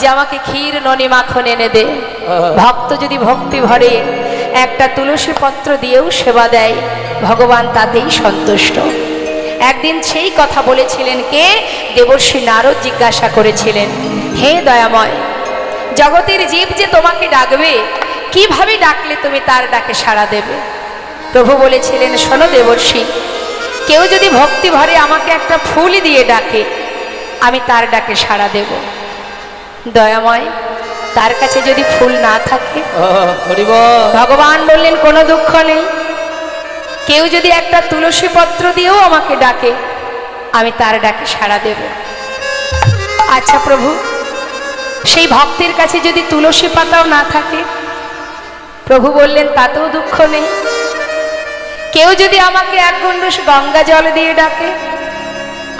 যে আমাকে ক্ষীর ননি মাখন এনে দে। ভক্ত যদি ভক্তি ভরে একটা তুলসী পত্র দিয়েও সেবা দেয় ভগবান তাতেই সন্তুষ্ট। একদিন সেই কথা বলেছিলেন কে? দেবর্ষী নারদ জিজ্ঞাসা করেছিলেন হে দয়াময় জগতের জীব যে তোমাকে ডাকবে কীভাবে ডাকলে তুমি তার ডাকে সাড়া দেবে? প্রভু বলেছিলেন শোনো দেবর্ষী কেউ যদি ভক্তি ভরে আমাকে একটা ফুল দিয়ে ডাকে আমি তার ডাকে সাড়া দেব। দয়াময় তার কাছে যদি ফুল না থাকে ভগবান বললেন কোনো দুঃখ নেই। কেউ যদি একটা তুলসী পত্র দিয়েও আমাকে ডাকে আমি তার ডাকে সাড়া দেব। আচ্ছা প্রভু সেই ভক্তের কাছে যদি তুলসী পাতাও না থাকে প্রভু বললেন তাতেও দুঃখ নেই। কেউ যদি আমাকে এক গণ্ডুষ গঙ্গা জল দিয়ে ডাকে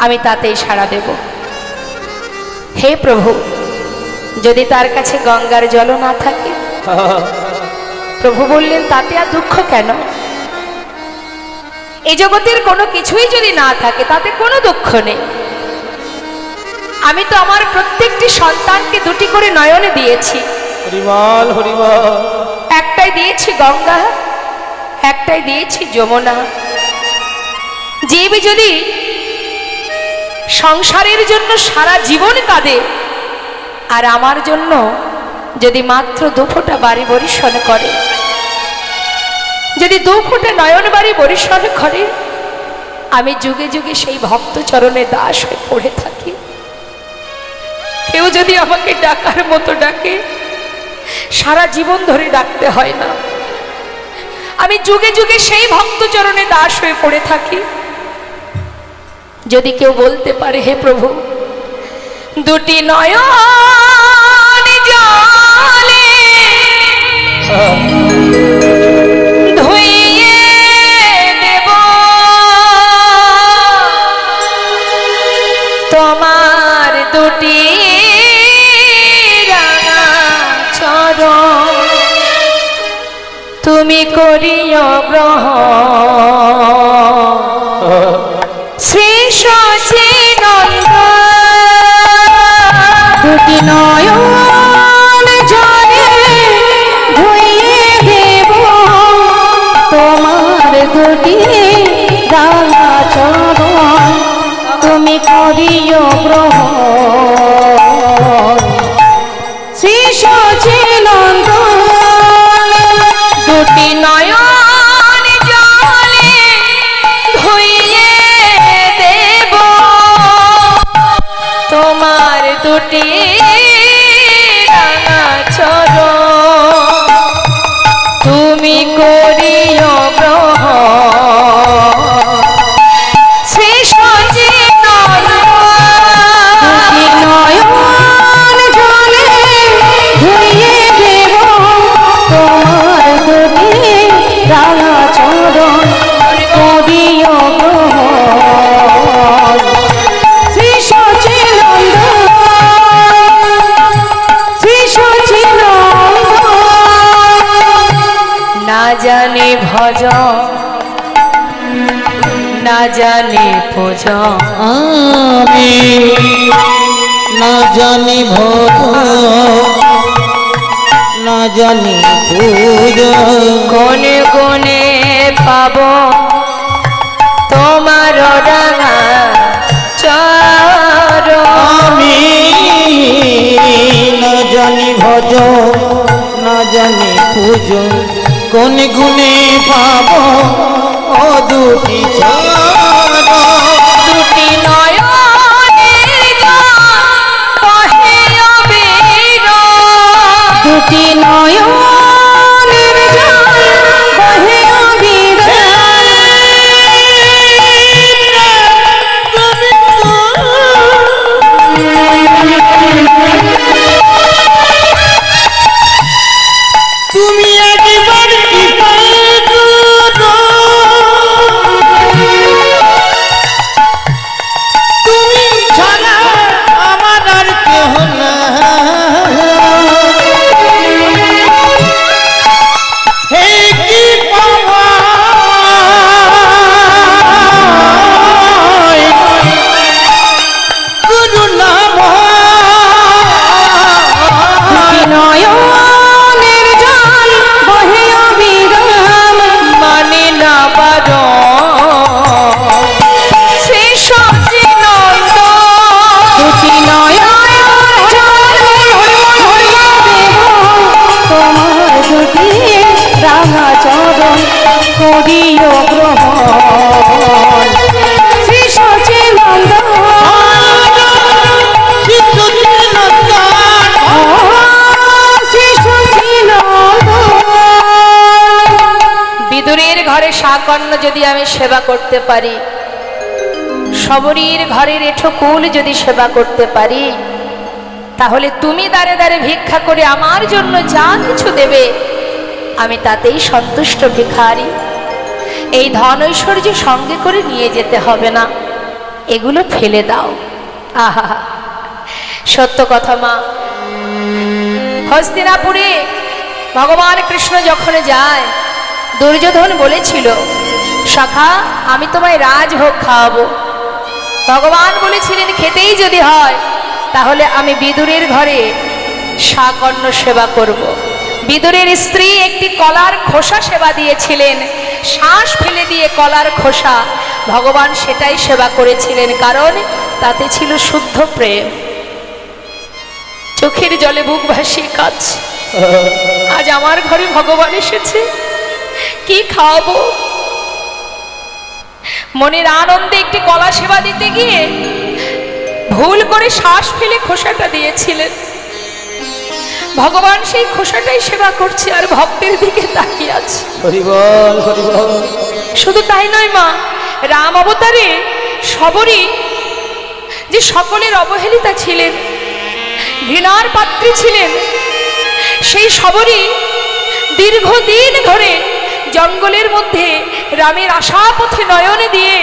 আমি তাতেই সাড়া দেব। হে প্রভু যদি তার কাছে গঙ্গার জলও না থাকে? প্রভু বললেন তাতে আর দুঃখ কেন? এই জগতের কোনো কিছুই যদি না থাকে তাতে কোনো দুঃখ নেই। আমি তো আমার প্রত্যেকটি সন্তানকে দুটি করে নয়নে দিয়েছি। একটাই দিয়েছি গঙ্গা একটাই দিয়েছি যমুনা। জীব যদি সংসারের জন্য সারা জীবন কাঁদে আর আমার জন্য যদি মাত্র দু ফোঁটা বাড়ি বরিশন করে, যদি দু ফোঁটা নয়ন বাড়ি বরিশন করে, আমি যুগে যুগে সেই ভক্ত চরণে দাস হয়ে পড়ে থাকি। কেউ যদি আমাকে ডাকার মতো ডাকে, সারা জীবন ধরে ডাকতে হয় না। আমি যুগে যুগে সেই ভক্ত চরণে দাস হয়ে পড়ে থাকি। যদি কেউ বলতে পারে, হে প্রভু দুটি নয়ন জলে ধুইয়ে দেব। তোমার দুটি রাঙা তুমি করিও গ্রহ। শ্রী সচিনন্দ দুটি নয়ন জলে ধুইয়ে দেব। তোমার দুটি রাঙা চরণ তুমি করিও গ্রহণ। আমি না জানি ভোগ না জানি পূজা। কোনে কোনে পাব তোমার রাঙা চর। আমি না জানি ভজ না জানি পুজো। কোন গুণে পাব ও দুটি দুটি নয়নের সেবা করতে পারি। সবরীর ঘরের এঠো কুল যদি সেবা করতে পারি, তাহলে তুমি দাঁড়ে দাঁড়ে ভিক্ষা করে আমার জন্য যা কিছু দেবে, আমি তাতেই সন্তুষ্ট ভিখারি। এই ধন ঐশ্বর্য সঙ্গে করে নিয়ে যেতে হবে না। এগুলো ফেলে দাও। আহা, সত্য কথা মা। হস্তিনাপুরে ভগবান কৃষ্ণ যখন যায়, দুর্যোধন বলেছিল সখা আমি তোমায় রাজভোগ খাওয়াবো। ভগবান বলেছিলেন, খেতেই যদি হয়, তাহলে আমি বিদুরের ঘরে শাকন্ন সেবা করব। বিদুরের স্ত্রী একটি কলার খোসা সেবা দিয়েছিলেন। শ্বাস ফেলে দিয়ে কলার খোসা। ভগবান সেটাই সেবা করেছিলেন, কারণ তাতে ছিল শুদ্ধ প্রেম। চোখের জলে বুক ভাসিয়ে কাজ আজ আমার ঘরে ভগবান এসেছে। কি খাওয়াবো? মনের আনন্দে একটি কলা সেবা দিতে গিয়ে ভুল করে শ্বাস ফেলে খোসাটা দিয়েছিলেন। ভগবান সেই খোসাটাই সেবা করছে আর ভক্তের দিকে তাকিয়ে আছে। শুধু তাই নয় মা রাম অবতারে সবরই যে সকলের অবহেলিতা ছিলেন ঘৃণার পাত্রী ছিলেন সেই সবরই দীর্ঘদিন ধরে জঙ্গলের মধ্যে রামের আশা পথে নয়নে দিয়ে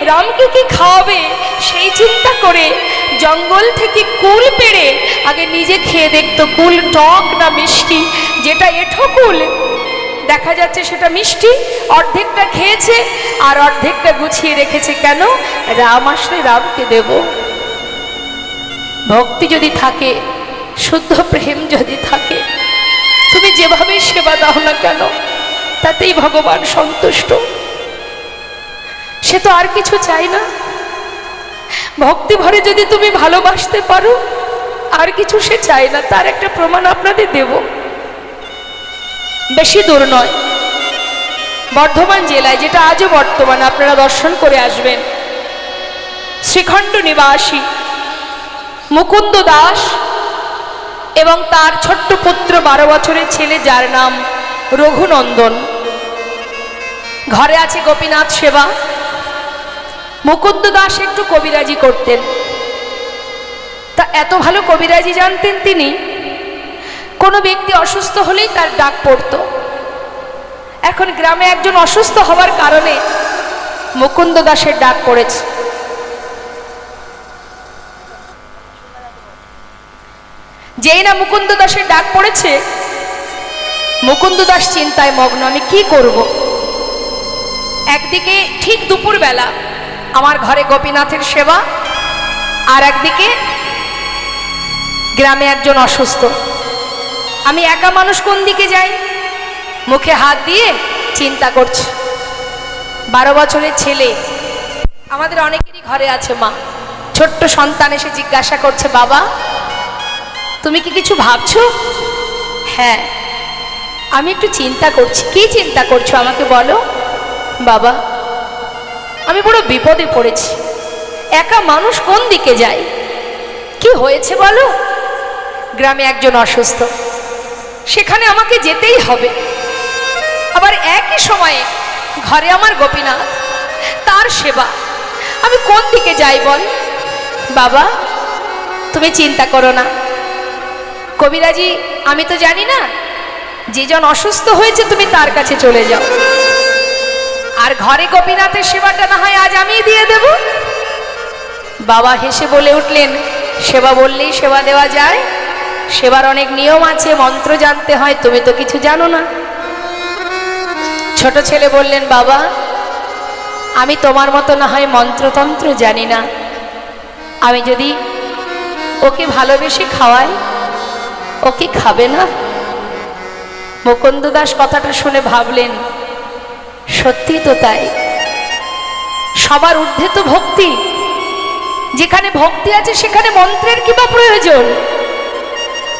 রামকে কি খাওয়াবে সেই চিন্তা করে জঙ্গল থেকে কুল পেড়ে আগে নিজে খেয়ে দেখতো, কুল টক না মিষ্টি? যেটা এঠো কুল, দেখা যাচ্ছে সেটা মিষ্টি, অর্ধেকটা খেয়েছে আর অর্ধেকটা গুছিয়ে রেখেছে। কেন? রাম আসলে রামকে দেব। ভক্তি যদি থাকে, শুদ্ধ প্রেম যদি থাকে, তুমি যেভাবে সেবা দাও না কেন? তাতেই ভগবান সন্তুষ্ট। সে তো আর কিছু চাই না। ভক্তি ভরে যদি তুমি ভালোবাসতে পারো, আর কিছু সে চায় না, তার একটা প্রমাণ আপনাদের দেব। বেশি দূর নয়। বর্ধমান জেলায়, যেটা আজও বর্তমান, আপনারা দর্শন করে আসবেন। শ্রীখণ্ড নিবাসী মুকুন্দ দাস এবং তার ছোট্ট পুত্র বারো বছরের ছেলে, যার নাম রঘুনন্দন। ঘরে আছে গোপীনাথ সেবা। মুকুন্দ দাস একটু কবিরাজি করতেন। তা এত ভালো কবিরাজি জানতেন তিনি। কোনো ব্যক্তি অসুস্থ হলেই তার ডাক পড়তো। এখন গ্রামে একজন অসুস্থ হওয়ার কারণে মুকুন্দ দাসের ডাক পড়েছে। যেই না মুকুন্দ দাসের ডাক পড়েছে মুকুন্দ দাস চিন্তায় মগ্ন, আমি কি করব? একদিকে ঠিক দুপুরবেলা আমার ঘরে গোপীনাথের সেবা, আর একদিকে গ্রামে একজন অসুস্থ। আমি একা মানুষ কোন দিকে যাই? মুখে হাত দিয়ে চিন্তা করছি। বারো বছরের ছেলে। আমাদের অনেকেরই ঘরে আছে মা। ছোট্ট সন্তান এসে জিজ্ঞাসা করছে, বাবা, তুমি কি কিছু ভাবছ? হ্যাঁ। আমি একটু চিন্তা করছি। কি চিন্তা করছ আমাকে বলো? বাবা, আমি বড় বিপদে পড়েছি। একা মানুষ কোন দিকে যায়? কি হয়েছে বলো? গ্রামে একজন অসুস্থ। সেখানে আমাকে যেতেই হবে। আবার একই সময়ে ঘরে আমার গোপীনাথ, তার সেবা। আমি কোন দিকে যাই বল? বাবা, তুমি চিন্তা করো না। কবিরাজি, আমি তো জানি না যেজন অসুস্থ হয়েছে, তুমি তার কাছে চলে যাও। আর ঘরে গোপীনাথের সেবাটা না হয় আজ আমিই দিয়ে দেব। বাবা হেসে বলে উঠলেন, সেবা বললেই সেবা দেওয়া যায়। সেবার অনেক নিয়ম আছে, মন্ত্র জানতে হয়, তুমি তো কিছু জানো না। ছোট ছেলে বললেন, বাবা, আমি তোমার মতো না হয় মন্ত্রতন্ত্র জানি না। আমি যদি ওকে ভালোবেসে খাওয়াই, ও কি খাবে না? মুকুন্দ দাস কথাটা শুনে ভাবলেন, সত্যি তো তাই। সবার ঊর্ধ্বে তো ভক্তি। যেখানে ভক্তি আছে সেখানে মন্ত্রের কি বা প্রয়োজন?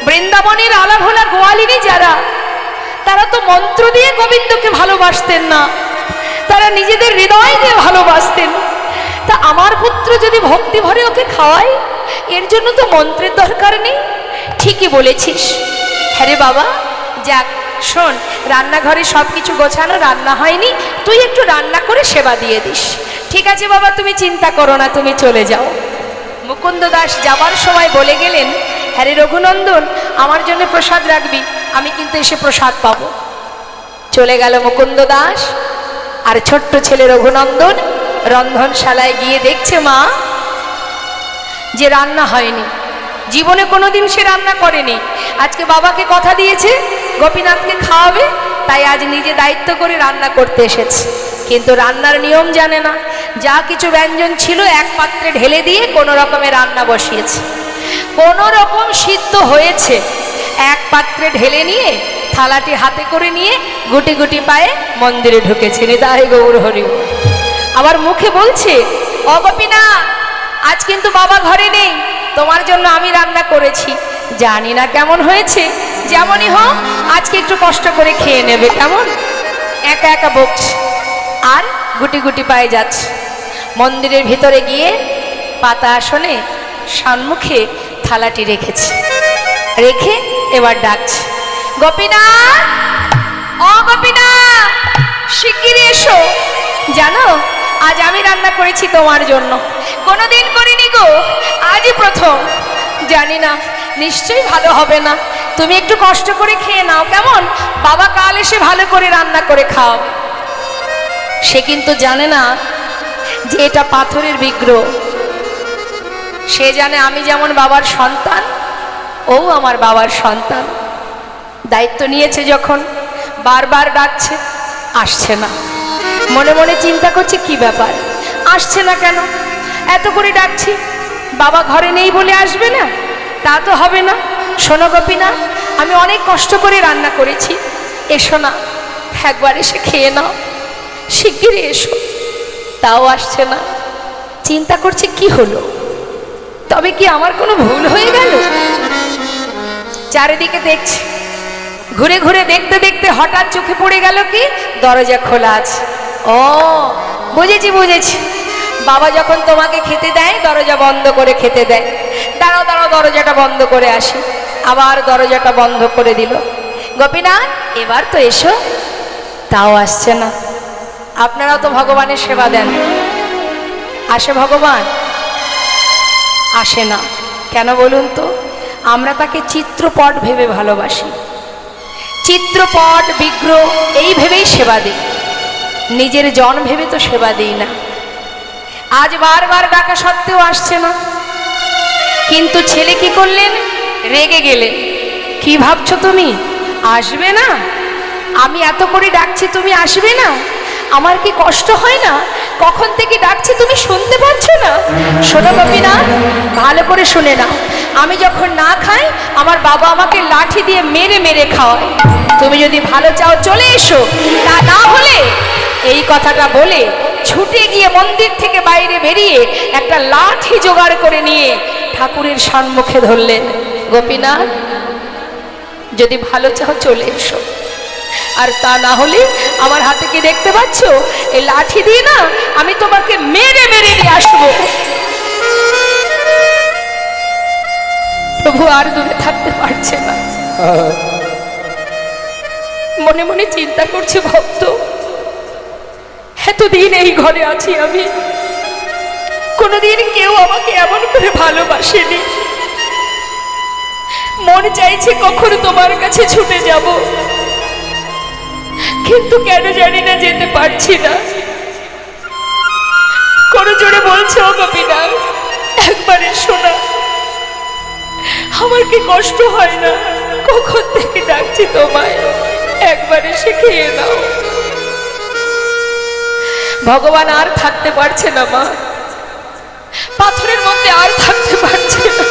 বৃন্দাবনের আলাভোলা গোয়ালিনী যারা, তারা তো মন্ত্র দিয়ে গোবিন্দকে ভালোবাসতেন না। তারা নিজেদের হৃদয় দিয়ে ভালোবাসতেন। তা আমার পুত্র যদি ভক্তি ভরে ওকে খাওয়ায়, এর জন্য তো মন্ত্রের দরকার নেই। ঠিকই বলেছিস। হ্যাঁ বাবা, যাক। শোন, রান্নাঘরে সব কিছু গোছানো, রান্না হয়নি, তুই একটু রান্না করে সেবা দিয়ে দিস। ঠিক আছে বাবা, তুমি চিন্তা করো না, তুমি চলে যাও। মুকুন্দ দাস যাবার সময় বলে গেলেন, হ্যারে রঘুনন্দন, আমার জন্য প্রসাদ রাখবি, আমি কিন্তু এসে প্রসাদ পাবো। চলে গেল মুকুন্দ দাস, আর ছোট্ট ছেলে রঘুনন্দন রন্ধনশালায় গিয়ে দেখছে মা, যে রান্না হয়নি। জীবনে কোনোদিন সে রান্না করেনি। আজকে বাবাকে কথা দিয়েছে, গোপীনাথকে খাওয়াবে, তাই আজ নিজে দায়িত্ব করে রান্না করতে এসেছে। কিন্তু রান্নার নিয়ম জানে না। যা কিছু ব্যঞ্জন ছিল এক পাত্রে ঢেলে দিয়ে কোনো রকমে রান্না বসিয়েছে। কোনো রকম সিদ্ধ হয়েছে। এক পাত্রে ঢেলে নিয়ে, থালাটি হাতে করে নিয়ে গুটি গুটি পায়ে মন্দিরে ঢুকেছে। নিতাই গৌর হরি আবার মুখে বলছে অগপিনা আজ কিন্তু বাবা ঘরে নেই। তোমার জন্য আমি রান্না করেছি। জানি না কেমন হয়েছে। যেমনই হোক, আজকে একটু কষ্ট করে খেয়ে নেবে, কেমন? একা একা বকছে। আর গুটি গুটি পায়ে যাচ্ছে। মন্দিরের ভিতরে গিয়ে পাতা আসনে সম্মুখে থালাটি রেখেছে। রেখে এবার ডাকছে, গোপীনাথ! ও গোপীনাথ! শিগগিরই এসো। জানো, আজ আমি রান্না করেছি তোমার জন্য। কোনোদিন করিনি গো, আজই প্রথম। জানি না, নিশ্চয়ই ভালো হবে না। তুমি একটু কষ্ট করে খেয়ে নাও, কেমন? বাবা কাল এসে ভালো করে রান্না করে খাও। সে কিন্তু জানে না যে এটা পাথরের বিগ্রহ। সে জানে আমি যেমন বাবার সন্তান, ও আমার বাবার সন্তান। দায়িত্ব নিয়েছে যখন, বারবার ডাকছে, আসছে না। মনে মনে চিন্তা করছে, কি ব্যাপার? আসছে না কেন? এত করে ডাকছি, বাবা ঘরে নেই বলে আসবে না? তা তো হবে না। শোনো গোপীনা, আমি অনেক কষ্ট করে রান্না করেছি। এসো না, একবার এসে খেয়ে নাও। শিগগিরই এসো। তাও আসছে না। চিন্তা করছে কি হলো? তবে কি আমার কোনো ভুল হয়ে গেল? চারিদিকে দেখছি। ঘুরে ঘুরে দেখতে দেখতে হঠাৎ চোখে পড়ে গেল কি? দরজা খোলা আছে। ও, বুঝেছি বুঝেছি। বাবা যখন তোমাকে খেতে দেয়, দরজা বন্ধ করে খেতে দেয়। দাঁড়াও দাঁড়াও, দরজাটা বন্ধ করে আসি। আবার দরজাটা বন্ধ করে দিল। গোপীনাথ, এবার তো এসো। তাও আসছে না। আপনারাও তো ভগবানের সেবা দেন। আসে ভগবান? আসে না। কেন বলুন তো? আমরা তাকে চিত্রপট ভেবে ভালোবাসি। চিত্রপট, বিগ্রহ, এই ভেবেই সেবা দিই। নিজের জন ভেবে তো সেবা দিই না। আজ বারবার ডাকা সত্ত্বেও আসছে না। কিন্তু ছেলে কি করলেন? রেগে গেলেন। কি ভাবছ তুমি? আসবে না? আমি এত করে ডাকছি, তুমি আসবে না? আমার কি কষ্ট হয় না? কখন থেকে ডাকছি তুমি শুনতে পাচ্ছ না? শোনো না ভালো করে শুনে না আমি যখন না খাই, আমার বাবা আমাকে লাঠি দিয়ে মেরে মেরে খাওয়ায়। তুমি যদি ভালো চাও, চলে এসো। তা না হলে এই কথাটা বলে ছুটে গিয়ে মন্দির থেকে বাইরে বেরিয়ে একটা লাঠি জোগাড় করে নিয়ে ঠাকুরের সম্মুখে ধরলেন। গোপীনাথ যদি ভালো চাও চলে এসো। আর তা না হলে আমার হাতে কি দেখতে পাচ্ছ? এই লাঠি দিয়ে না আমি তোমাকে মেরে মেরে নিয়ে আসব। প্রভু আর দূরে থাকতে পারছে না। মনে মনে চিন্তা করছে ভক্ত। এতদিন এই ঘরে আছি আমি। কোনোদিন কেউ আমাকে এমন করে ভালোবাসেনি। মন চাইছে কখনো তোমার কাছে ছুটে যাব। কিন্তু কেন জানি না যেতে পারছি না। কোনো জোরে বলছে, ও কপিনা একবারে শোনা। আমার কি কষ্ট হয় না? কখন থেকে ডাকছি তোমায়? একবারে সে খেয়ে নাও ভগবান আর থাকতে পারছে না, মা। পাথরের মধ্যে আর থাকতে পারছে না।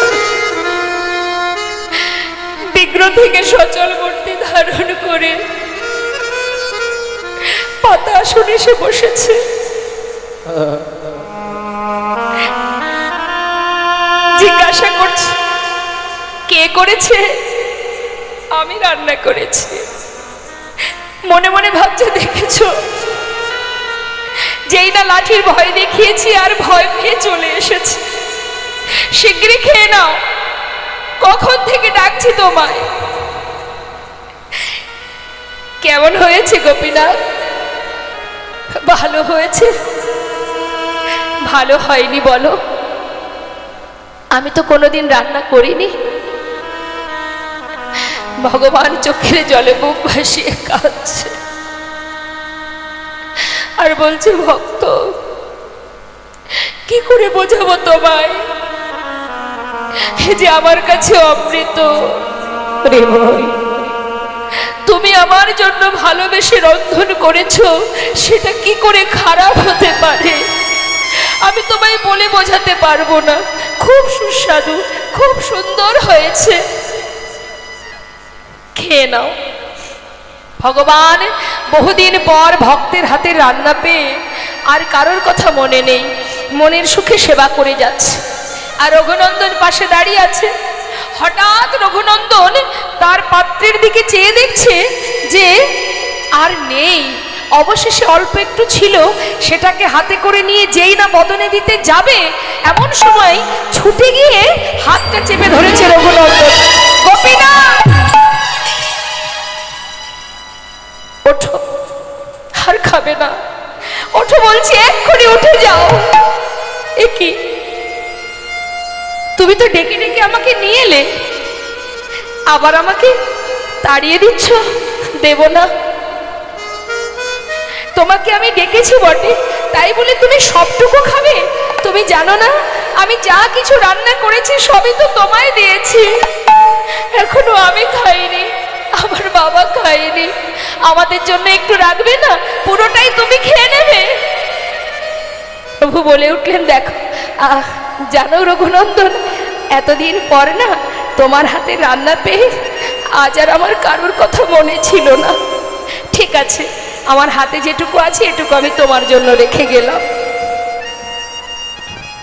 বিগ্রহ থেকে সচল মূর্তি ধারণ করে পাতা আসনে সে বসেছে। জিজ্ঞাসা করছে, কে করেছে? আমি রান্না করেছি। মনে মনে ভাবছে, দেখেছ? যেই না লাঠির ভয় দেখিয়েছি আর ভয় পেয়ে চলে এসেছি। শিগগিরই খেয়ে নাও। কখন থেকে ডাকছি তোমায়? কেমন হয়েছে গোপীনাথ? ভালো হয়েছে? ভালো হয়নি বলো। আমি তো কোনোদিন রান্না করিনি। ভগবান চোখের জলে বুক ভাসিয়ে কাঁদছে। আর বলছে ভক্ত কি করে বোঝাবো তোমায়? যে আমার কাছে অমৃত। রে ভাই তুমি আমার জন্য ভালোবেসে রন্ধন করেছ সেটা কি করে খারাপ হতে পারে? আমি তোমায় বলে বোঝাতে পারব না। খুব সুস্বাদু খুব সুন্দর হয়েছে। খেয়ে নাও। ভগবান বহুদিন পর ভক্তের হাতে রান্না পেয়ে আর কারোর কথা মনে নেই। মনের সুখে সেবা করে যাচ্ছে। আর রঘুনন্দন পাশে দাঁড়িয়ে আছে। হঠাৎ রঘুনন্দন তার পাত্রের দিকে চেয়ে দেখছে যে আর নেই। অবশেষে অল্প একটু ছিল, সেটাকে হাতে করে নিয়ে যেই না বদনে দিতে যাবে, এমন সময় ছুটে গিয়ে হাতটা চেপে ধরেছে রঘুনন্দন। গোপীনাথ! ওঠো। আর খাবে না। ওঠো বলছি, এক্ষুনি উঠে যাও। এ কি? তুমি তো ডেকে ডেকে আমাকে নিয়ে এলে। আবার আমাকে তাড়িয়ে দিচ্ছ? দেব না। তোমাকে আমি ডেকেছি বটে, তাই বলে তুমি সবটুকু খাবে? তুমি জানো না, আমি যা কিছু রান্না করেছি সবই তো তোমায় দিয়েছি। এখনও আমি খাইনি। আমার বাবা খায়নি। আমাদের জন্য একটু রাখবে না? পুরোটাই তুমি খেয়ে নেবে। প্রভু বলে উঠলেন, দেখো, আহ, জানো রঘুনন্দন, এতদিন পর না তোমার হাতে রান্না পেয়ে আজ আর আমার কারোর কথা মনে ছিল না। ঠিক আছে, আমার হাতে যেটুকু আছে এটুকু আমি তোমার জন্য রেখে গেলাম।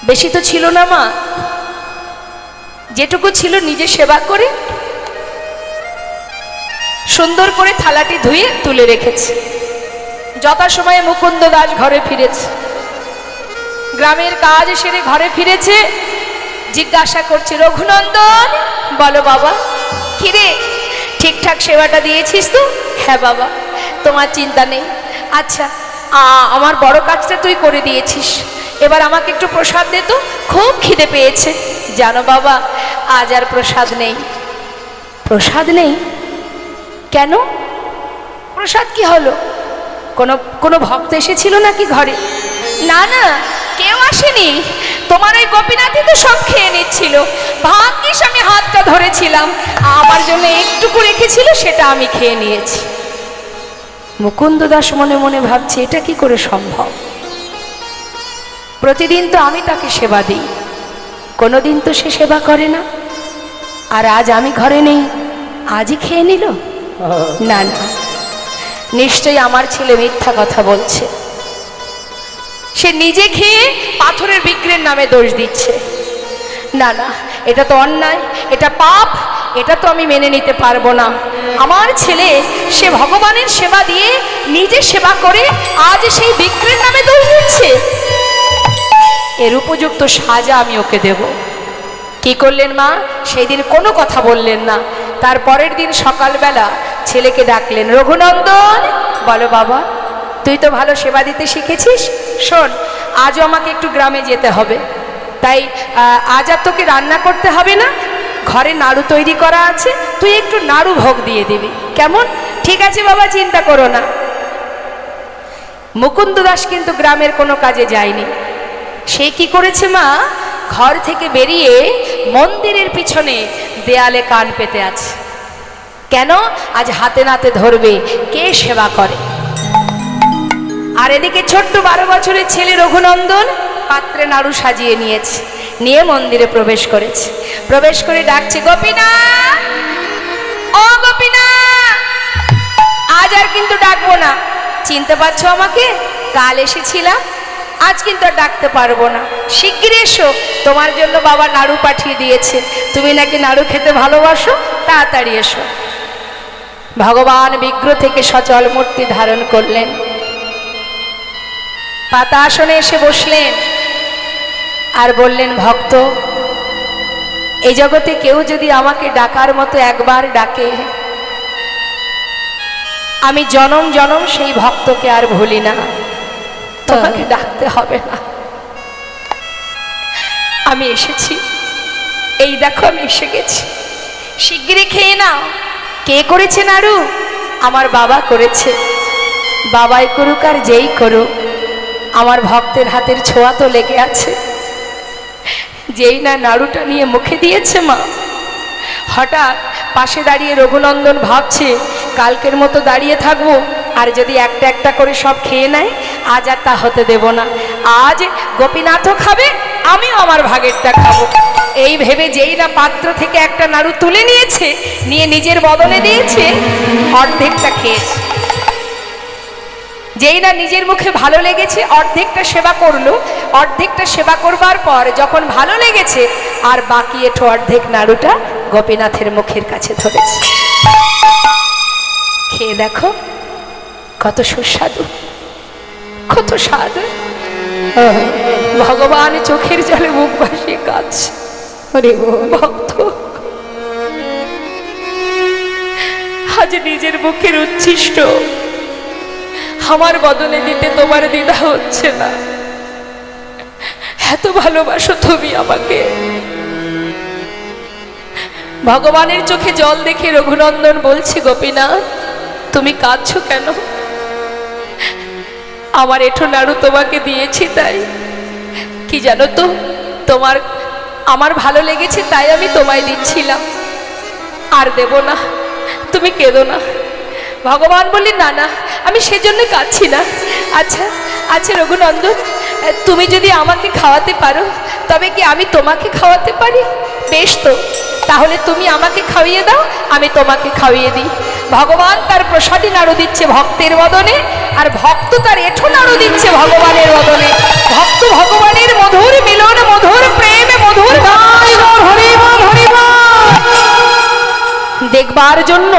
বেশি তো ছিল না মা। যেটুকু ছিল নিজে সেবা করে সুন্দর করে থালাটি ধুয়ে তুলে রেখেছে। যথাসময়ে মুকুন্দ দাস ঘরে ফিরেছে। গ্রামের কাজ সেরে ঘরে ফিরেছে। জিজ্ঞাসা করছে, রঘুনন্দন, বলো বাবা, কিরে, ঠিকঠাক সেবাটা দিয়েছিস তো? হ্যাঁ বাবা, তোমার চিন্তা নেই। আচ্ছা আমার বড় কাজটা তুই করে দিয়েছিস। এবার আমাকে একটু প্রসাদ দে তো, খুব খিদে পেয়েছে। জানো বাবা, আজ আর প্রসাদ নেই। প্রসাদ নেই? কেন? প্রসাদ কি হলো? কোনো কোনো ভক্ত এসেছিল নাকি ঘরে? না না কেউ আসেনি। তোমার ওই গোপীনাথই তো সব খেয়ে নিচ্ছিল। ভাগ্যিস আমি হাতটা ধরেছিলাম। আমার জন্য একটুকু রেখেছিল সেটা আমি খেয়ে নিয়েছি। মুকুন্দ দাস মনে মনে ভাবছে এটা কি করে সম্ভব? প্রতিদিন তো আমি তাকে সেবা দিই। কোনোদিন তো সে সেবা করে না। আর আজ আমি ঘরে নেই। আজই খেয়ে নিল? না না। নিশ্চয়ই আমার ছেলে মিথ্যা কথা বলছে। সে নিজে খেয়ে পাথরের বিক্রির নামে দোষ দিচ্ছে। না না, এটা তো অন্যায়, এটা পাপ, এটা তো আমি মেনে নিতে পারব না। আমার ছেলে, সে ভগবানের সেবা দিয়ে নিজে সেবা করে আজ সেই বিক্রির নামে দোষ দিচ্ছে। এর উপযুক্ত সাজা আমি ওকে দেব। কি করলেন মা? সেই দিন কোনো কথা বললেন না। তার পরের দিন সকালবেলা ছেলেকে ডাকলেন, রঘুনন্দন! বলো বাবা, তুই তো ভালো সেবা দিতে শিখেছিস। শোন, আজও আমাকে একটু গ্রামে যেতে হবে। তাই আজ আর তোকে রান্না করতে হবে না? ঘরে নাড়ু তৈরি করা আছে, তুই একটু নাড়ু ভোগ দিয়ে দিবি। কেমন? ঠিক আছে বাবা, চিন্তা করো না। মুকুন্দ দাস কিন্তু গ্রামের কোনো কাজে যায়নি। সে কি করেছে মা? ঘর থেকে বেরিয়ে মন্দিরের পিছনে দেয়ালে কান পেতে আছে। কেন? আজ হাতে নাতে ধরবে। কে সেবা করে? আর এদিকে ছোট্ট বারো বছরের ছেলে রঘুনন্দন পাত্রে নাড়ু সাজিয়ে নিয়েছে, নিয়ে মন্দিরে প্রবেশ করেছে। প্রবেশ করে ডাকছে, গোপীনা! ও গোপীনা! আজ আর কিন্তু ডাকবো না। চিনতে পারছ আমাকে? কাল এসেছিলাম, আজ কিন্তু আর ডাকতে পারব না। শিগগির এসো, তোমার জন্য বাবা নাড়ু পাঠিয়ে দিয়েছে। তুমি নাকি নাড়ু খেতে ভালোবাসো? তাড়াতাড়ি এসো। ভগবান বিগ্রহ থেকে সচল মূর্তি ধারণ করলেন। পাতা আসনে এসে বসলেন আর বললেন, ভক্ত এই জগতে কেউ যদি আমাকে ডাকার মতো একবার ডাকে, আমি জনম জনম সেই ভক্তকে আর ভুলি না। তোমাকে ডাকতে হবে না। আমি এসেছি। এই দেখো আমি এসে গেছি। শিগগিরই খেয়ে নাও। কে করেছে নাড়ু? আমার বাবা করেছে। বাবাই করুক আর যেই করুক, আমার ভক্তের হাতের ছোঁয়া তো লেগে আছে। যেই না নাড়ুটা নিয়ে মুখে দিয়েছে মা। হঠাৎ পাশে দাঁড়িয়ে রঘুনন্দন ভাবছে, কালকের মতো দাঁড়িয়ে থাকব, আর যদি একটা একটা করে সব খেয়ে নেয়, আজ আর তা হতে দেব না। আজ গোপীনাথও খাবে, আমিও আমার ভাগেরটা খাব। এই ভেবে যেই না পাত্র থেকে একটা নাড়ু তুলে নিয়েছে, নিয়ে নিজের বদলে দিয়েছে, অর্ধেকটা খেয়েছে। যেই না নিজের মুখে ভালো লেগেছে, অর্ধেকটা সেবা করল। অর্ধেকটা সেবা করবার পর যখন ভালো লেগেছে, আর বাকি এঠো অর্ধেক নাড়ুটা গোপীনাথের মুখের কাছে ধরেছে। খেয়ে দেখো কত সুস্বাদু, কত স্বাদ। ভগবান চোখের জলে মুখ ভাসিয়ে কাঁদছে। আজ নিজের মুখের উচ্ছিষ্ট। আমার বদলে দিতে তোমার দ্বিধা হচ্ছে না। এত ভালোবাসো তুমি আমাকে। ভগবানের চোখে জল দেখে রঘুনন্দন বলছি, গোপীনাথ, তুমি কাঁদছো কেন? আমার এঠো নাড়ু তোমাকে দিয়েছি, তাই। কি জানো তো, তোমার আমার ভালো লেগেছে, তাই আমি তোমায় দিচ্ছিলাম। আর দেব না, তুমি কেঁদো না। ভগবান বললি না না, আমি সেজন্য কাঁদছি না। আচ্ছা আচ্ছা রঘুনন্দন, তুমি যদি আমাকে খাওয়াতে পারো, তবে কি আমি তোমাকে খাওয়াতে পারি? বেশ তো, তাহলে তুমি আমাকে খাওয়িয়ে দাও, আমি তোমাকে খাওয়িয়ে দিই। ভগবান তার প্রসাদী নাড়ু দিচ্ছে ভক্তের বদনে, আর ভক্ত তার এঠো নাড়ু দিচ্ছে ভগবানের বদনে। ভক্ত ভগবানের মধুর মিলন, মধুর প্রেম দেখবার জন্য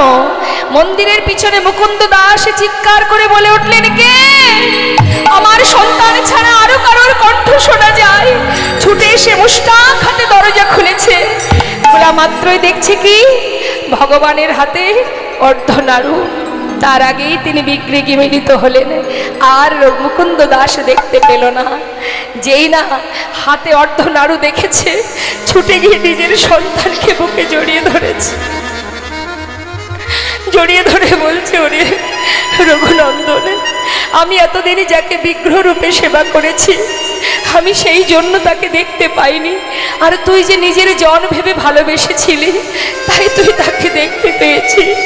মন্দিরের পিছনে মুকুন্দ দাস চিৎকার করে বলে উঠলেন, কে? আমার সন্তান ছাড়া আরও কারোর কণ্ঠ শোনা যায়? ছুটে এসে মুস্তাক হাতে দরজা খুলেছে। খোলা মাত্রই দেখছে কি? ভগবানের হাতে অর্ধনাড়ু তার আগেই তিনি বিগ্রেগে মিলিত হলেন। আর মুকুন্দ দাস দেখতে পেল না। যেই না হাতে অর্ধ নাড়ু দেখেছে, ছুটে গিয়ে নিজের সন্তানকে বুকে জড়িয়ে ধরেছে। জড়িয়ে ধরে বলছে, ওরে রঘুনন্দন, আমি এতদিনই যাকে বিগ্রহ রূপে সেবা করেছি, আমি সেই জন্য তাকে দেখতে পাইনি। আর তুই যে নিজের জন ভেবে ভালোবেসেছিলি, তাই তুই তাকে দেখতে পেয়েছিস।